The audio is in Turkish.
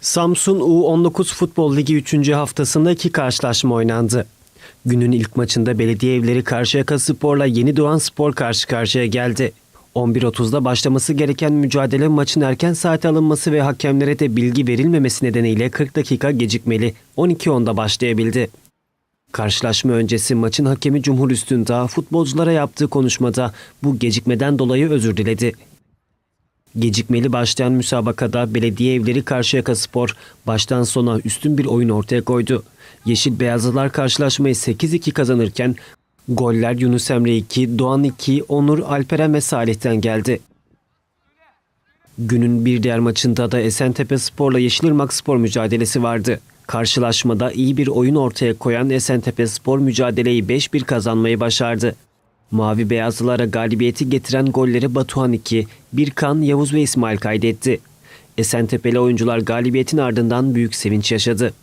Samsun U19 Futbol Ligi 3. haftasında iki karşılaşma oynandı. Günün ilk maçında belediye evleri Karşıyaka Spor'la Yeni Doğan Spor karşı karşıya geldi. 11.30'da başlaması gereken mücadele maçın erken saate alınması ve hakemlere de bilgi verilmemesi nedeniyle 40 dakika gecikmeli 12.10'da başlayabildi. Karşılaşma öncesi maçın hakemi Cumhur Üstündağ futbolculara yaptığı konuşmada bu gecikmeden dolayı özür diledi. Gecikmeli başlayan müsabakada belediye evleri Karşıyaka Spor baştan sona üstün bir oyun ortaya koydu. Yeşil Beyazlılar karşılaşmayı 8-2 kazanırken goller Yunus Emre 2, Doğan 2, Onur, Alperen ve Salih'ten geldi. Günün bir diğer maçında da Esentepe Spor'la Yeşilırmak Spor mücadelesi vardı. Karşılaşmada iyi bir oyun ortaya koyan Esentepe Spor mücadeleyi 5-1 kazanmayı başardı. Mavi Beyazlılara galibiyeti getiren golleri Batuhan 2, Birkan, Yavuz ve İsmail kaydetti. Esentepe'li oyuncular galibiyetin ardından büyük sevinç yaşadı.